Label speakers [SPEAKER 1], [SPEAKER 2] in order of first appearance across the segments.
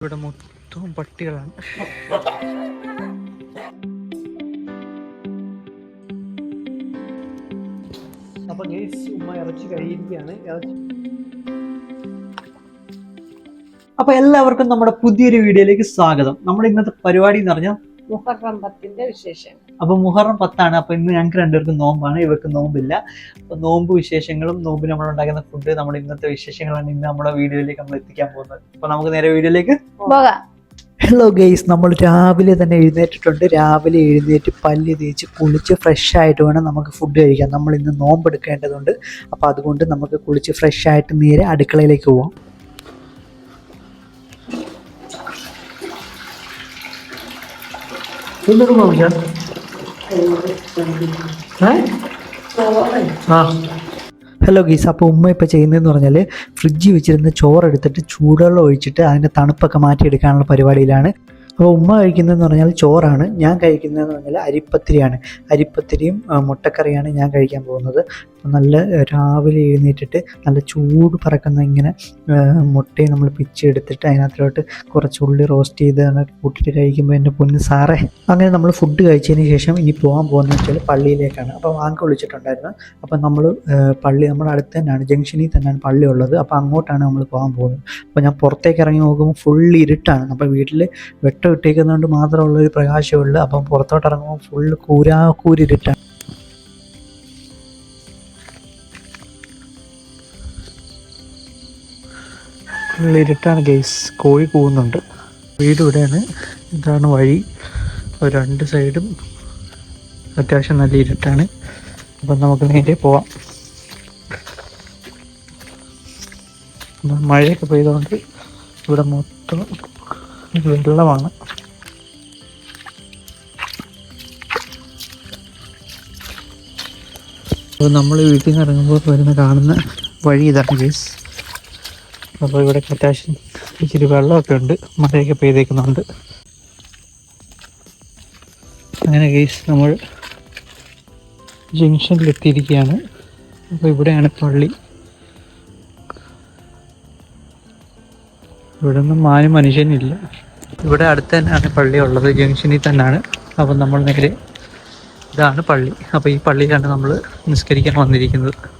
[SPEAKER 1] ഇവിടെ മൊത്തവും പട്ടികളാണ്.
[SPEAKER 2] അപ്പൊ ഗേസ് ഉമ്മ ഇറച്ചി കഴിയിരിക്കുകയാണ് ഇറച്ചി അപ്പൊ എല്ലാവർക്കും നമ്മുടെ പുതിയൊരു വീഡിയോയിലേക്ക് സ്വാഗതം. നമ്മുടെ ഇന്നത്തെ പരിപാടി എന്ന് പറഞ്ഞാൽ
[SPEAKER 3] മുഹറം പത്തിന്റെ വിശേഷം
[SPEAKER 2] അപ്പൊ മുഹറം പത്താണ്. അപ്പൊ ഇന്ന് ഞങ്ങൾക്ക് രണ്ടുപേർക്കും നോമ്പാണ്. ഇവർക്ക് നോമ്പില്ല. അപ്പൊ നോമ്പ് വിശേഷങ്ങളും നോമ്പ് നമ്മൾ ഉണ്ടാക്കുന്ന ഫുഡ് നമ്മുടെ ഇന്നത്തെ വിശേഷങ്ങളാണ് ഇന്ന് നമ്മുടെ വീഡിയോയിലേക്ക് നമ്മൾ എത്തിക്കാൻ പോകുന്നത്. അപ്പൊ നമുക്ക് നേരെ വീഡിയോയിലേക്ക്
[SPEAKER 3] പോകാം.
[SPEAKER 2] ഹലോ ഗെയ്സ് നമ്മൾ രാവിലെ തന്നെ എഴുന്നേറ്റിട്ടുണ്ട്. രാവിലെ എഴുന്നേറ്റ് പല്ല് തേച്ച് കുളിച്ച് ഫ്രഷ് ആയിട്ട് വേണം നമുക്ക് ഫുഡ് കഴിക്കാൻ. നമ്മൾ ഇന്ന് നോമ്പ് എടുക്കേണ്ടതുണ്ട്. അപ്പോൾ അതുകൊണ്ട് നമുക്ക് കുളിച്ച് ഫ്രഷ് ആയിട്ട് നേരെ അടുക്കളയിലേക്ക് പോവാം. ഹലോ ഗീസ് അപ്പോൾ ഉമ്മ ഇപ്പോൾ ചെയ്യുന്നതെന്ന് പറഞ്ഞാൽ ഫ്രിഡ്ജിൽ വെച്ചിരുന്ന ചോറെടുത്തിട്ട് ചൂടുവെള്ളം ഒഴിച്ചിട്ട് അതിന്റെ തണുപ്പൊക്കെ മാറ്റിയെടുക്കാനുള്ള പരിപാടിയിലാണ്. അപ്പോൾ ഉമ്മ കഴിക്കുന്നതെന്ന് പറഞ്ഞാൽ ചോറാണ് ഞാൻ കഴിക്കുന്നതെന്ന് പറഞ്ഞാൽ അരിപ്പത്തിരിയാണ്. അരിപ്പത്തിരിയും മുട്ടക്കറിയാണ് ഞാൻ കഴിക്കാൻ പോകുന്നത്. നല്ല രാവിലെ എഴുന്നേറ്റിട്ട് നല്ല ചൂട് പറക്കുന്ന ഇങ്ങനെ മുട്ടയെ നമ്മൾ പിച്ചെടുത്തിട്ട് അതിനകത്തോട്ട് കുറച്ച് ഉള്ളി റോസ്റ്റ് ചെയ്ത് കൂട്ടിയിട്ട് കഴിക്കുമ്പോൾ എന്റെ പൊന്ന് സാറേ അങ്ങനെ നമ്മൾ ഫുഡ് കഴിച്ചതിന് ശേഷം ഇനി പോകാൻ പോകുന്നത് വെച്ചാൽ പള്ളിയിലേക്കാണ്. അപ്പോൾ വാങ്ങി വിളിച്ചിട്ടുണ്ടായിരുന്നു. അപ്പോൾ നമ്മൾ പള്ളി നമ്മുടെ അടുത്ത് തന്നെയാണ് ജംഗ്ഷനിൽ തന്നെയാണ് പള്ളി ഉള്ളത്. അപ്പോൾ അങ്ങോട്ടാണ് നമ്മൾ പോകാൻ പോകുന്നത്. അപ്പോൾ ഞാൻ പുറത്തേക്ക് ഇറങ്ങി നോക്കുമ്പോൾ ഫുൾ ഇരുട്ടാണ്. അപ്പോൾ വീട്ടിൽ വെട്ടം ഇട്ടേക്കുന്നതുകൊണ്ട് മാത്രമുള്ളൊരു പ്രകാശമുള്ളൂ അപ്പം പുറത്തോട്ട് ഇറങ്ങുമ്പോൾ ഫുള്ള് കൂരാ കൂരിരുട്ടാണ്. ഫുൾ ഇരുട്ടാണ് ഗെയ്സ് കോഴി പോകുന്നുണ്ട് വീട് ഇവിടെയാണ്. ഇതാണ് വഴി. രണ്ട് സൈഡും അത്യാവശ്യം നല്ല ഇരുട്ടാണ്. അപ്പം നമുക്ക് നേരെ പോവാം. മഴയൊക്കെ പെയ്തുകൊണ്ട് ഇവിടെ മൊത്തം വെള്ളമാണ്. അപ്പോൾ നമ്മൾ വീട്ടിൽ നിന്ന് ഇറങ്ങുമ്പോൾ വരുന്ന കാണുന്ന വഴി ഇതാണ് ഗേസ് അപ്പോൾ ഇവിടെ അത്യാവശ്യം ഇച്ചിരി വെള്ളമൊക്കെ ഉണ്ട്. മഴയൊക്കെ പെയ്തേക്കുന്നുണ്ട്. അങ്ങനെ കേസ് നമ്മൾ ജംഗ്ഷനിലെത്തിയിരിക്കുകയാണ്. അപ്പോൾ ഇവിടെയാണ് പള്ളി. ഇവിടെ നിന്നും മാനും മനുഷ്യനില്ല. ഇവിടെ അടുത്ത് തന്നെയാണ് പള്ളി ഉള്ളത്. ജംഗ്ഷനിൽ തന്നെയാണ്. അപ്പം നമ്മൾ നേരെ ഇതാണ് പള്ളി. അപ്പോൾ ഈ പള്ളിയിലാണ് നമ്മൾ നിസ്കരിക്കാൻ വന്നിരിക്കുന്നത്.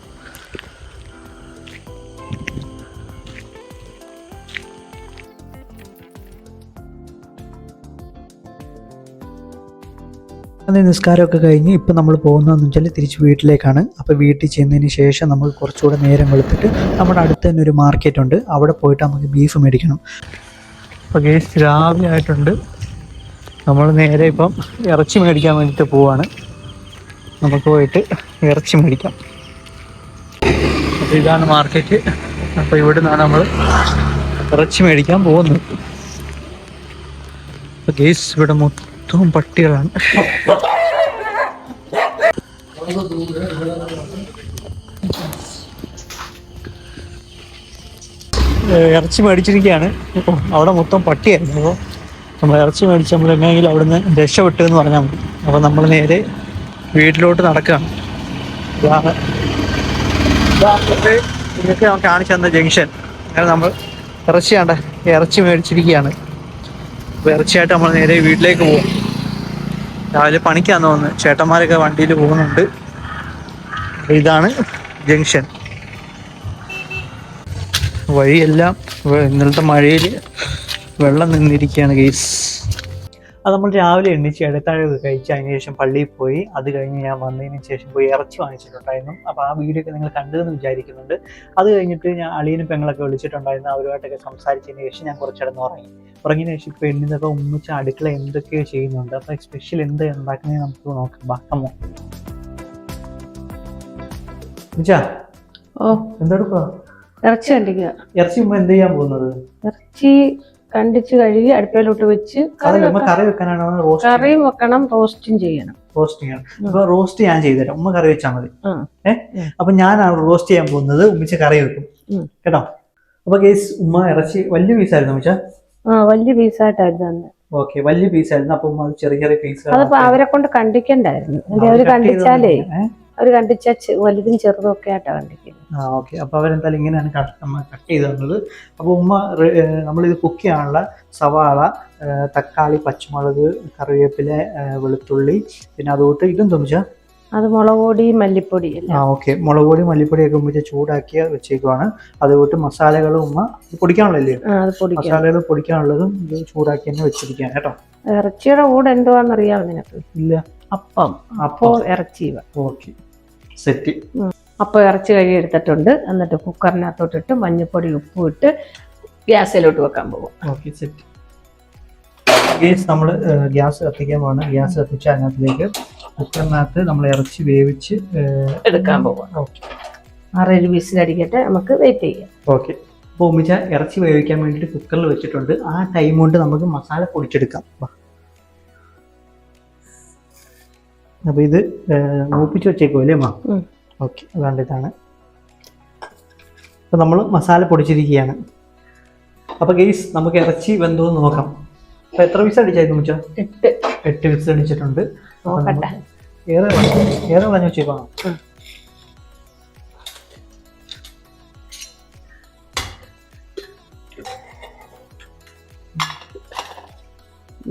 [SPEAKER 2] അതെ നിസ്കാരമൊക്കെ കഴിഞ്ഞ് ഇപ്പം നമ്മൾ പോകുന്നതെന്ന് വെച്ചാൽ തിരിച്ച് വീട്ടിലേക്കാണ്. അപ്പോൾ വീട്ടിൽ ചെന്നതിന് ശേഷം നമുക്ക് കുറച്ചുകൂടെ നേരം വെളുത്തിട്ട് നമ്മുടെ അടുത്ത് തന്നെ ഒരു മാർക്കറ്റ് ഉണ്ട്. അവിടെ പോയിട്ട് നമുക്ക് ബീഫ് മേടിക്കണം. അപ്പോൾ ഗേസ് രാവിലെ ആയിട്ടുണ്ട്. നമ്മൾ നേരെ ഇപ്പം ഇറച്ചി മേടിക്കാൻ വേണ്ടിയിട്ട് പോവാണ്. നമുക്ക് പോയിട്ട് ഇറച്ചി മേടിക്കാം. അപ്പോൾ ഇതാണ് മാർക്കറ്റ് അപ്പോൾ ഇവിടെ നിന്നാണ് നമ്മൾ ഇറച്ചി മേടിക്കാൻ പോകുന്നത്. അപ്പോൾ ഗേസ് ഇവിടെ മൊത്തം പട്ടികളാണ്. ഏഹ് ഇറച്ചി മേടിച്ചിരിക്കുകയാണ്. അവിടെ മൊത്തം പട്ടിയായിരുന്നു. അപ്പോൾ നമ്മൾ ഇറച്ചി മേടിച്ച് നമ്മൾ എങ്ങനെയെങ്കിലും അവിടുന്ന് രക്ഷപ്പെട്ടു എന്ന് പറഞ്ഞാൽ മതി. അപ്പോൾ നമ്മൾ നേരെ വീട്ടിലോട്ട് നടക്കുകയാണ്. ഇതൊക്കെ നമുക്ക് കാണിച്ചു തന്ന ജംഗ്ഷൻ. അങ്ങനെ നമ്മൾ ഇറച്ചി കണ്ട ഇറച്ചി മേടിച്ചിരിക്കുകയാണ്. അപ്പോൾ ഇറച്ചിയായിട്ട് നമ്മൾ നേരെ വീട്ടിലേക്ക് പോകും രാവിലെ പണിക്കാന്ന് തോന്നുന്നു. ചേട്ടന്മാരൊക്കെ വണ്ടിയിൽ പോകുന്നുണ്ട്. ഇതാണ് ജംഗ്ഷൻ. വഴിയെല്ലാം ഇന്നലത്തെ മഴയിൽ വെള്ളം നിന്നിരിക്കുകയാണ് ഗെയ്സ് അത് നമ്മൾ രാവിലെ എണ്ണിച്ച് ഇടത്താഴൊക്കെ കഴിച്ച് അതിന് ശേഷം പള്ളിയിൽ പോയി. അത് കഴിഞ്ഞ് ഞാൻ വന്നതിന് ശേഷം പോയി ഇറച്ചി വാങ്ങിച്ചിട്ടുണ്ടായിരുന്നു. അപ്പോൾ ആ വീഡിയോ ഒക്കെ നിങ്ങൾ കണ്ടതെന്ന് വിചാരിക്കുന്നുണ്ട്. അത് കഴിഞ്ഞിട്ട് ഞാൻ അളിയനും പെങ്ങളൊക്കെ വിളിച്ചിട്ടുണ്ടായിരുന്നു. അവരുമായിട്ടൊക്കെ സംസാരിച്ചതിന് ശേഷം ഞാൻ കുറച്ചിടന്ന് ഉറങ്ങി. ഉറങ്ങിയതിന് ശേഷം ഇപ്പോൾ എണ്ണിതൊക്കെ ഉമ്മിച്ച അടുക്കള എന്തൊക്കെയോ ചെയ്യുന്നുണ്ട്. അപ്പോൾ സ്പെഷ്യൽ എന്ത് ഉണ്ടാക്കുന്നത് നമുക്ക് നോക്കാം. ബാക്കമോ
[SPEAKER 3] ഓ.
[SPEAKER 2] എന്തെടുക്കുക
[SPEAKER 3] ഇറച്ചി
[SPEAKER 2] ഇറച്ചി ഉമ്മ എന്ത് ചെയ്യാൻ പോകുന്നത്?
[SPEAKER 3] ഇറച്ചി കണ്ടിച്ച് കഴുകി അടുപ്പിലോട്ട് വെച്ച് കറി
[SPEAKER 2] വെക്കാനാണോ
[SPEAKER 3] കറിയും വെക്കണം റോസ്റ്റും ചെയ്യണം.
[SPEAKER 2] റോസ്റ്റ് ചെയ്യണം. അപ്പൊ റോസ്റ്റ് ഞാൻ ചെയ്തുതരാം. ഉമ്മ കറി വെച്ചാൽ മതി. ഏഹ് അപ്പൊ ഞാനാണ് റോസ്റ്റ് ചെയ്യാൻ പോകുന്നത്. ഉമ്മിച്ച കറി വെക്കും. കേട്ടോ? അപ്പൊ കേസ് ഉമ്മ ഇറച്ചി വലിയ പീസായിരുന്നു ഉമ്മച്ച?
[SPEAKER 3] ആ വലിയ പീസായിട്ടായിരുന്നു അന്ന്.
[SPEAKER 2] ഓക്കെ വലിയ പീസായിരുന്നു അപ്പൊ ചെറിയ ചെറിയ പീസ്
[SPEAKER 3] അതിപ്പോ അവരെ കൊണ്ട് കണ്ടിക്കണ്ടായിരുന്നു. അവർ കണ്ടിച്ചാലേ. അവർ കണ്ടിച്ച വലുതും ചെറുതും ഒക്കെ ആയിട്ടാണ് കണ്ടിക്കുന്നത്
[SPEAKER 2] ആ ഓക്കെ. അപ്പോൾ അവരെന്തായാലും ഇങ്ങനെയാണ് കട്ട് ചെയ്ത് തന്നത് അപ്പോൾ ഉമ്മ നമ്മളിത് കുക്ക് ചെയ്യാനുള്ള സവാള തക്കാളി പച്ചമുളക് കറിവേപ്പില വെളുത്തുള്ളി പിന്നെ അതുകൊണ്ട് ഇതും തോന്നിച്ച
[SPEAKER 3] അത് മുളക് പൊടി മല്ലിപ്പൊടി
[SPEAKER 2] ആ ഓക്കെ. മുളക് പൊടി മല്ലിപ്പൊടിയൊക്കെ ഉമ്മിച്ച് ചൂടാക്കിയ വെച്ചേക്കുവാണ്. അതുകൊണ്ട് മസാലകളും ഉമ്മ പൊടിക്കാനുള്ളല്ലേ മസാലകൾ പൊടിക്കാനുള്ളതും ഇത് ചൂടാക്കി തന്നെ വെച്ചിരിക്കുകയാണ് കേട്ടോ.
[SPEAKER 3] ഇറച്ചിയുടെ കൂടെ എന്തുവാന്നറിയാമോ നിനക്ക്?
[SPEAKER 2] ഇല്ല.
[SPEAKER 3] അപ്പം.
[SPEAKER 2] അപ്പോൾ
[SPEAKER 3] ഇറച്ചി
[SPEAKER 2] ഓക്കെ. സെറ്റ്.
[SPEAKER 3] അപ്പോൾ ഇറച്ചി കഴുകി എടുത്തിട്ടുണ്ട്. എന്നിട്ട് കുക്കറിനകത്തോട്ടിട്ട് മഞ്ഞൾപ്പൊടി ഉപ്പും ഇട്ട് ഗ്യാസിലോട്ട് വെക്കാൻ പോകും.
[SPEAKER 2] ഓക്കെ സെറ്റ് ഗ്യാസ് നമ്മൾ ഗ്യാസ് കത്തിക്കാൻ പോകണം ഗ്യാസ് കത്തിച്ച് അതിനകത്തേക്ക് കുക്കറിനകത്ത് നമ്മൾ ഇറച്ചി വേവിച്ച്
[SPEAKER 3] എടുക്കാൻ പോകും
[SPEAKER 2] ഓക്കെ
[SPEAKER 3] ആറേഴ് വിസിലടിക്കട്ടെ നമുക്ക് വെയിറ്റ് ചെയ്യാം.
[SPEAKER 2] ഓക്കെ അപ്പോൾ ഉമ്മിച്ച ഇറച്ചി വേവിക്കാൻ വേണ്ടിയിട്ട് കുക്കറിൽ വെച്ചിട്ടുണ്ട്. ആ ടൈം കൊണ്ട് നമുക്ക് മസാല പൊടിച്ചെടുക്കാം. അപ്പോൾ ഇത് മൂപ്പിച്ച് വെച്ചേക്കോ അല്ലേ മാ. ഓക്കെ അതാണ്ട് ഇതാണ്. അപ്പോൾ നമ്മൾ മസാല പൊടിച്ചിരിക്കുകയാണ്. അപ്പോൾ ഗെയ്സ് നമുക്ക് ഇറച്ചി വെന്തോ നോക്കാം. അപ്പോൾ എത്ര വിസ് അടിച്ചായിരുന്നു മുച്ച
[SPEAKER 3] എട്ട്.
[SPEAKER 2] എട്ട് വിസ് അടിച്ചിട്ടുണ്ട്. ഏറെ ഏറെ പറഞ്ഞു
[SPEAKER 3] വെച്ചേക്കോ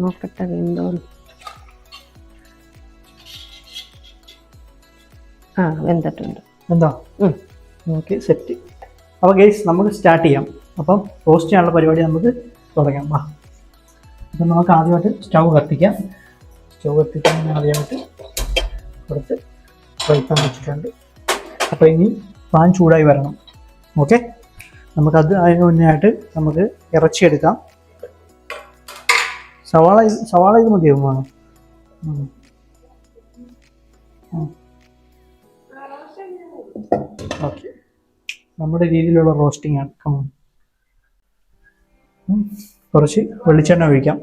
[SPEAKER 3] നോക്കട്ടെ വെന്തോ ആ വെന്തിട്ടുണ്ട്.
[SPEAKER 2] എന്താ? ഓക്കെ സെറ്റ് അപ്പോൾ ഗെയ്സ് നമുക്ക് സ്റ്റാർട്ട് ചെയ്യാം. അപ്പം റോസ്റ്റ് ചെയ്യാനുള്ള പരിപാടി നമുക്ക് തുടങ്ങാം. വാ. അപ്പം നമുക്ക് ആദ്യമായിട്ട് സ്റ്റൗ കത്തിക്കാം. സ്റ്റൗ കത്തിക്കാൻ ആദ്യമായിട്ട് കൊടുത്ത് ഫ്രൈ പാൻ വെച്ചിട്ടുണ്ട്. അപ്പോൾ ഇനി പാൻ ചൂടായി വരണം. ഓക്കെ നമുക്കത് അതിന് മുന്നേ ആയിട്ട് നമുക്ക് ഇറച്ചി എടുക്കാം സവാള സവാള ഇത് മതിയാവും വേണം നമ്മുടെ രീതിയിലുള്ള റോസ്റ്റിംഗ് ആണ്. കമോൺ കുറച്ച് വെളിച്ചെണ്ണ ഒഴിക്കാം.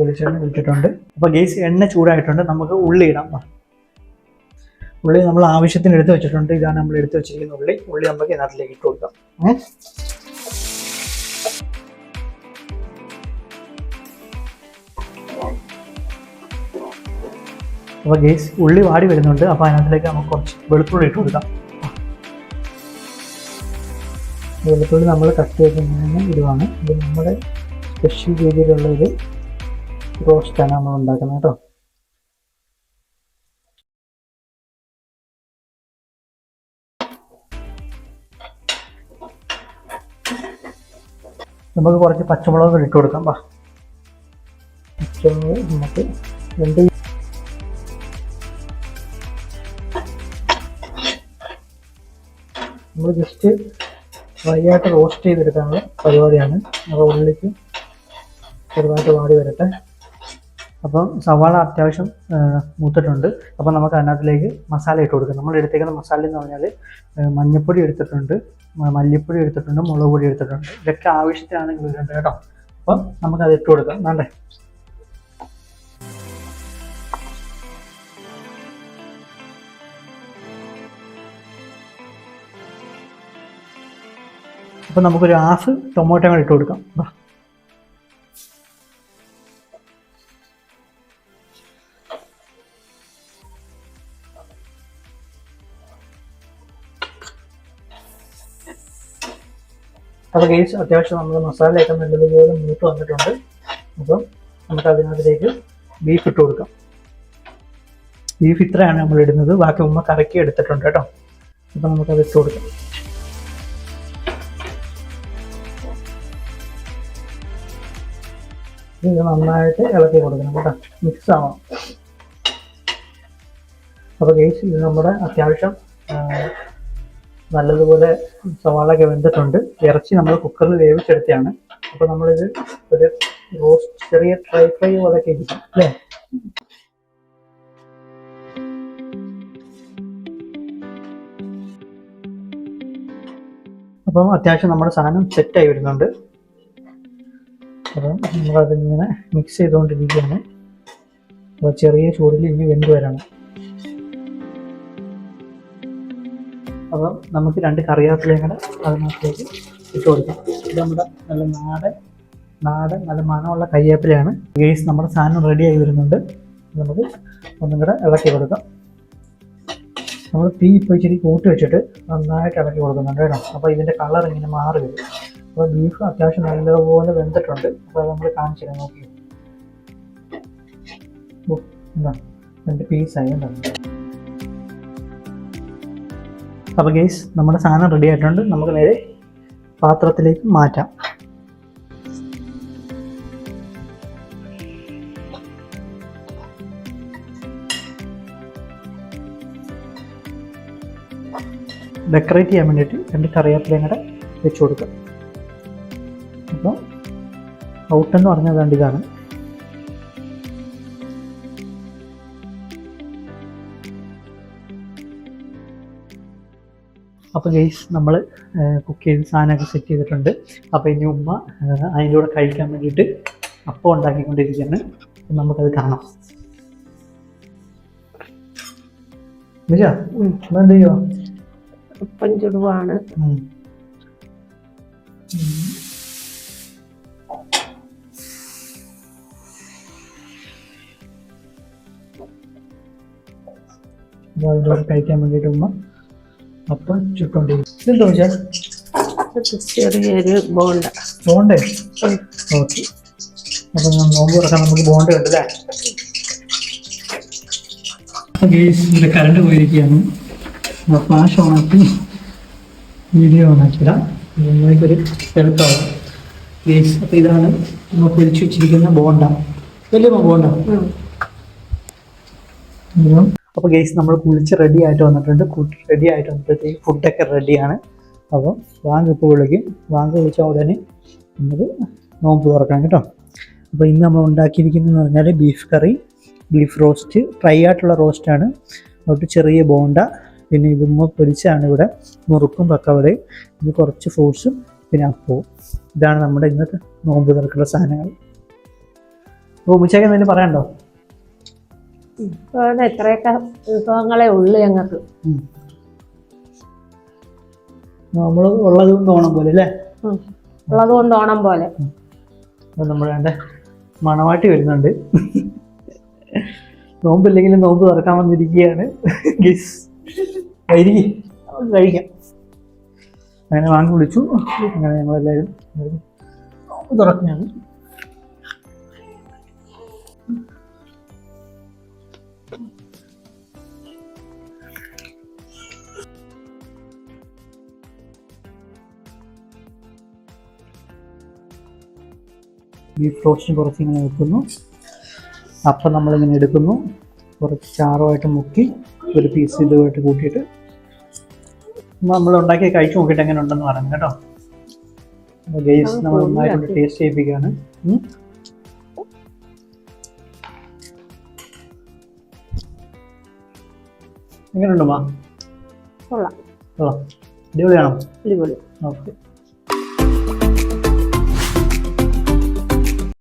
[SPEAKER 2] വെളിച്ചെണ്ണ ഒഴിച്ചിട്ടുണ്ട്. അപ്പോൾ ഗേസ് എണ്ണ ചൂടായിട്ടുണ്ട്. നമുക്ക് ഉള്ളി ഇടാം. ഉള്ളി നമ്മൾ ആവശ്യത്തിന് എടുത്ത് വെച്ചിട്ടുണ്ട്. ഇതാണ് നമ്മൾ എടുത്ത് വെച്ചിരിക്കുന്ന ഉള്ളി. ഉള്ളി നമുക്ക് ഇതിനകത്തിലേക്ക് ഇട്ട് കൊടുക്കാം. അപ്പോൾ ഗേസ് ഉള്ളി വാടി വരുന്നുണ്ട്. അപ്പോൾ അതിനകത്തിലേക്ക് നമുക്ക് കുറച്ച് വെളുത്തുള്ളി ഇട്ട് കൊടുക്കാം. വെളുത്തുള്ളി നമ്മൾ കട്ട് ചെയ്ത് ഇടുവാണ്. ഇത് നമ്മുടെ സ്പെഷ്യൽ രീതിയിലുള്ള ഒരു റോസ്റ്റാണ് നമ്മൾ ഉണ്ടാക്കുന്നത് കേട്ടോ. നമുക്ക് കുറച്ച് പച്ചമുളക് ഇട്ട് കൊടുക്കാം വാ. പച്ചമുളക് നമുക്ക് രണ്ട് നമ്മൾ ജസ്റ്റ് ഫ്രൈ ആയിട്ട് റോസ്റ്റ് ചെയ്തെടുക്കാനുള്ള പരിപാടിയാണ്. അപ്പോൾ ഉള്ളിലേക്ക് ചെറുതായിട്ട് വാടി വരട്ടെ. അപ്പം സവാള അത്യാവശ്യം മൂത്തിട്ടുണ്ട്. അപ്പം നമുക്ക് അതിനകത്തിലേക്ക് മസാല ഇട്ട് കൊടുക്കാം. നമ്മൾ എടുത്തേക്കുന്ന മസാല എന്ന് പറഞ്ഞാൽ മഞ്ഞൾപ്പൊടി എടുത്തിട്ടുണ്ട് മല്ലിപ്പൊടി എടുത്തിട്ടുണ്ട് മുളക് പൊടി എടുത്തിട്ടുണ്ട്. ഇതൊക്കെ ആവശ്യത്തിനാണെങ്കിൽ ഇടേണ്ടത് കേട്ടോ. അപ്പം നമുക്കത് ഇട്ട് കൊടുക്കാം. വേണ്ടേ? അപ്പം നമുക്കൊരു ഹാഫ് ടൊമാറ്റോ കൂടെ ഇട്ട് കൊടുക്കാം. അപ്പോൾ കേസ് അത്യാവശ്യം നമ്മൾ മസാലയൊക്കെ നല്ലതുപോലെ മൂത്ത് വന്നിട്ടുണ്ട്. അപ്പം നമുക്ക് അതിനകത്തേക്ക് ബീഫ് ഇട്ട് കൊടുക്കാം. ബീഫ് ഇത്രയാണ് നമ്മൾ ഇടുന്നത്. ബാക്കി ഉമ്മ കറക്കി എടുത്തിട്ടുണ്ട് കേട്ടോ. അപ്പം നമുക്കത് ഇട്ട് കൊടുക്കാം. ഇത് നന്നായിട്ട് ഇളക്കി കൊടുക്കണം കേട്ടോ. മിക്സ് ആവണം. അപ്പോൾ കേസ് ഇത് നമ്മുടെ അത്യാവശ്യം നല്ലതുപോലെ സവാളൊക്കെ വെന്തിട്ടുണ്ട്. ഇറച്ചി നമ്മൾ കുക്കറിൽ വേവിച്ചെടുത്തതാണ്. അപ്പോൾ നമ്മളിത് ഒരു റോസ്റ്റ് ചെറിയ ഫ്രൈ ഫ്രൈ പോലെയൊക്കെ ഇരിക്കും അല്ലേ? അപ്പം അത്യാവശ്യം നമ്മുടെ സാധനം സെറ്റായി വരുന്നുണ്ട്. അപ്പം നമ്മളതിങ്ങനെ മിക്സ് ചെയ്തുകൊണ്ടിരിക്കുകയാണ്. അപ്പോൾ ചെറിയ ചൂടിൽ ഇനി വെന്ത് വരണം. അപ്പം നമുക്ക് രണ്ട് കറിവേപ്പിലയും കൂടെ അതിനകത്തേക്ക് ഇട്ട് കൊടുക്കാം. ഇത് നമ്മുടെ നല്ല നാടൻ നാടൻ നല്ല മണമുള്ള കയ്യാപ്പിലാണ് ഗേസ് നമ്മുടെ സാധനം റെഡിയായി വരുന്നുണ്ട്. നമുക്ക് ഒന്നും കൂടെ ഇളക്കി കൊടുക്കാം. നമ്മൾ തീ ഇപ്പോൾ ഇച്ചിരി കൂട്ടി വെച്ചിട്ട് നന്നായിട്ട് ഇളക്കി കൊടുക്കുന്നുണ്ട് കേട്ടോ. അപ്പോൾ ഇതിന്റെ കളർ ഇങ്ങനെ മാറി വരും. അപ്പോൾ ബീഫ് അത്യാവശ്യം നല്ലതുപോലെ വെന്തിട്ടുണ്ട്. അപ്പോൾ അത് നമ്മൾ കാണിച്ചു തരാം നോക്കി രണ്ട് പീസായി കേട്ടോ അപ്പോൾ ഗേസ് നമ്മുടെ സാധനം റെഡി ആയിട്ടുണ്ട്. നമുക്ക് നേരെ പാത്രത്തിലേക്ക് മാറ്റാം. ഡെക്കറേറ്റ് ചെയ്യാൻ വേണ്ടിയിട്ട് രണ്ട് കറിവേപ്പിലയും കൂടെ വെച്ച് ഔട്ടെന്ന് പറഞ്ഞത് കണ്ട് ഇതാണ്. അപ്പോൾ ഗെയ്സ് നമ്മൾ കുക്ക് ചെയ്ത് സാധനമൊക്കെ സെറ്റ് ചെയ്തിട്ടുണ്ട്. അപ്പോൾ ഇനി ഉമ്മ അതിന്റെ കൂടെ കഴിക്കാൻ വേണ്ടിയിട്ട് അപ്പം ഉണ്ടാക്കിക്കൊണ്ടിരിക്കുകയാണ്. നമുക്കത് കാണാം.
[SPEAKER 3] അപ്പം ചുടുവാണ്
[SPEAKER 2] കൂടെ കഴിക്കാൻ വേണ്ടിയിട്ട് ഉമ്മ അപ്പം ചുട്ടോണ്ടിരിക്കും. ഇതെന്തോ വെച്ചാൽ
[SPEAKER 3] ചെറിയൊരു ബോണ്ട.
[SPEAKER 2] ബോണ്ടേ? ഓക്കെ. അപ്പം നോമ്പ് തുറക്കാൻ നമുക്ക് ബോണ്ട കണ്ടല്ലേ? കറണ്ട് പോയിരിക്കുകയാണ്. ഫ്ലാഷ് ഓണാക്കി വീഡിയോ ഓണാക്കിയിടാം നിങ്ങൾക്കൊരു എളുപ്പമാണ് ഗേസ് അപ്പോൾ ഇതാണ് നമ്മൾ പൊരിച്ചു വെച്ചിരിക്കുന്ന ബോണ്ട. വലിയ ബോണ്ട. അപ്പോൾ ഗെയ്സ് നമ്മൾ കുളിച്ച് റെഡി ആയിട്ട് വന്നിട്ടുണ്ട്. റെഡി ആയിട്ട് വന്നിട്ടേ ഫുഡൊക്കെ റെഡിയാണ് അപ്പോൾ വാങ്ക് ഇപ്പോൾ വിളിക്കും. വാങ്ക് വിളിച്ചാൽ ഉടനെ നമുക്ക് നോമ്പ് തുറക്കണം കേട്ടോ. അപ്പോൾ ഇന്ന് നമ്മൾ ഉണ്ടാക്കിയിരിക്കുന്നതെന്ന് പറഞ്ഞാൽ beef curry beef roast fry ആയിട്ടുള്ള റോസ്റ്റാണ് അതുകൊണ്ട് ചെറിയ ബോണ്ട പിന്നെ ഇതുമ്മ പൊരിച്ചാണ് ഇവിടെ മുറുക്കും പക്കവടയും പിന്നെ കുറച്ച് ഫ്രൂട്ട്സും പിന്നെ അപ്പവും. ഇതാണ് നമ്മുടെ ഇന്നത്തെ നോമ്പ് തുറക്കുള്ള സാധനങ്ങൾ. അപ്പോൾ ഉച്ചയ്ക്ക് എന്തെങ്കിലും പറയണ്ടോ
[SPEAKER 3] ഇവിടെ ഇത്രയൊക്കെ വിഭവങ്ങളെ ഉള്ളു ഞങ്ങൾക്ക്.
[SPEAKER 2] നമ്മൾ ഉള്ളത് കൊണ്ട് ഓണം പോലെ അല്ലേ?
[SPEAKER 3] ഉള്ളത് കൊണ്ട് ഓണം പോലെ.
[SPEAKER 2] നമ്മൾ വേണ്ട മണവാട്ടി വരുന്നുണ്ട്. നോമ്പില്ലെങ്കിലും നോമ്പ് തുറക്കാൻ വന്നിരിക്കുകയാണ്. ഗിസ്. കഴിക്കും. അങ്ങനെ വാങ്ങി വിളിച്ചു അങ്ങനെ ഞങ്ങളെല്ലാവരും നോമ്പ് തുറക്കുകയാണ്. ബീഫ് ഫ്ലോട്ട്സിന് കുറച്ച് ഇങ്ങനെ വെക്കുന്നു. അപ്പം നമ്മളിങ്ങനെ എടുക്കുന്നു. കുറച്ച് ചാറുമായിട്ട് മുക്കി ഒരു പീസ് ഇതുമായിട്ട് കൂട്ടിയിട്ട് നമ്മൾ ഉണ്ടാക്കി കഴിച്ചു നോക്കിയിട്ട് എങ്ങനെ ഉണ്ടെന്ന് പറഞ്ഞു കേട്ടോ ഗെയ്സ് നമ്മൾ ടേസ്റ്റ് ചെയ്യിപ്പിക്കുകയാണ്. എങ്ങനെയുണ്ട് മാ അടിപൊളിയാണോ?
[SPEAKER 3] അടിപൊളി.
[SPEAKER 2] ഓക്കെ.